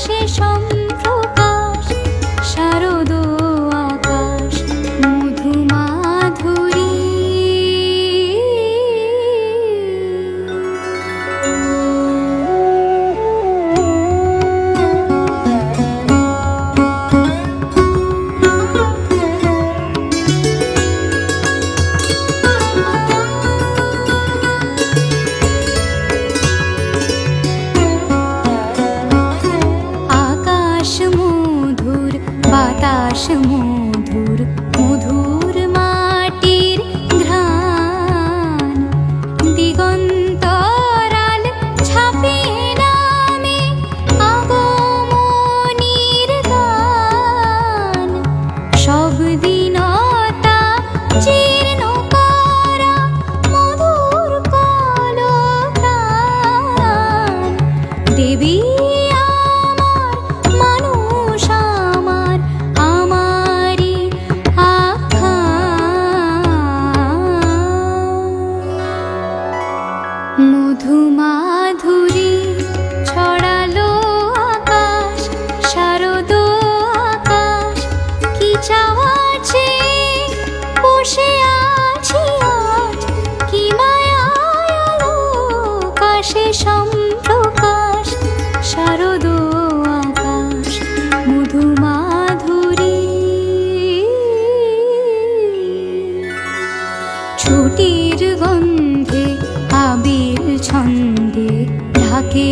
আলোকাশে সম্প্রকাশ বাতাস মধুর মধুর মাটির ঘ্রাণ। দিগন্তরাল ছাপিয়ে নামে আগমনীর গান। সব দিনতা জীর্ণ করা মধুর কলপ্রাণ। দেবী মধুমাধুরী ছড়ালো আকাশ, শারদ আকাশ, কি চাওয়া বসে আছি আজ, কি মায়ায় আলোকাশে সম্প্রকাশ আকাশ মধুমাধুরী ছুটির গন্ধে ছন্দে ঢাকে